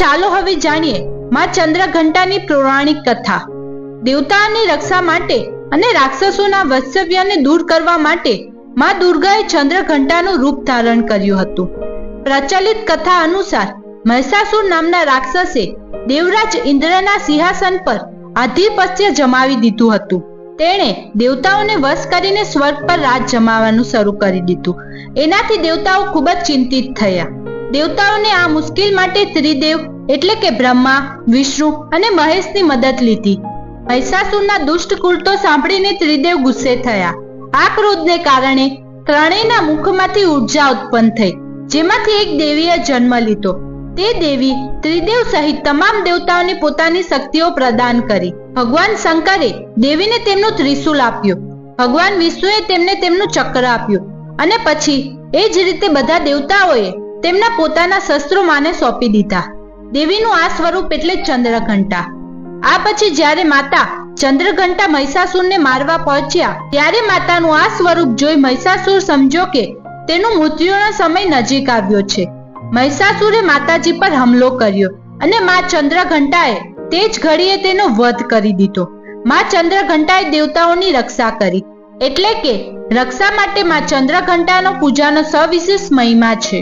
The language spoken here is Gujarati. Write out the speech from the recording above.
ચાલો હવે જાણીએ માં ચંદ્રઘંટાની પૌરાણિક કથા. દેવતાની રક્ષા માટે અને રાક્ષસોના વત્સવ્યને દૂર કરવા માટે માં દુર્ગાએ ચંદ્રઘંટાનું રૂપ ધારણ કર્યું હતું. પ્રચલિત કથા અનુસાર મહિષાસુર નામના રાક્ષસે દેવરાજ ઇન્દ્રના સિંહાસન પર આધિપત્ય જમાવી દીધું હતું. તેણે દેવતાઓને વશ કરીને સ્વર્ગ પર રાજ જમાવવાનું શરૂ કરી દીધું. એનાથી દેવતાઓ ખૂબ જ ચિંતિત થયા. દેવતાઓને આ મુશ્કેલ માટે ત્રિદેવ એટલે કે બ્રહ્મા, વિષ્ણુ અને મહેશની મદદ લીધી. મહિષાસુરના દુષ્ટ કુલતો સાંભળીને ત્રિદેવ ગુસ્સે થયા. આ ક્રોધને કારણે ત્રણેયના મુખમાંથી ઊર્જા ઉત્પન્ન થઈ, જેમાંથી એક દેવીએ જન્મ લીધો. તે દેવી ત્રિદેવ સહિત તમામ દેવતાઓને પોતાની શક્તિઓ પ્રદાન કરી. ભગવાન શંકરે દેવીને તેમનું ત્રિશુલ આપ્યું. ભગવાન વિષ્ણુએ તેમને તેમનું ચક્ર આપ્યું. અને પછી એ જ રીતે બધા દેવતાઓએ તેમના પોતાના શસ્ત્રો માને સોંપી દીધા. દેવીનું આ સ્વરૂપ એટલે ચંદ્રઘંટા. આ પછી જ્યારે માતા ચંદ્રઘંટા મહિષાસુરને મારવા પહોંચ્યા, ત્યારે માતાનું આ સ્વરૂપ જોઈ મહિષાસુર સમજો કે તેનું મૃત્યુનો સમય નજીક આવ્યો છે. મહિષાસુરે માતાજી પર હુમલો કર્યો અને મા ચંદ્રઘંટાએ તે જ ઘડીએ તેનો વધ કરી દીધો. મા ચંદ્રઘંટાએ દેવતાઓની રક્ષા કરી. એટલે કે રક્ષા માટે મા ચંદ્રઘંટાનો પૂજાનો સવિશેષ મહિમા છે.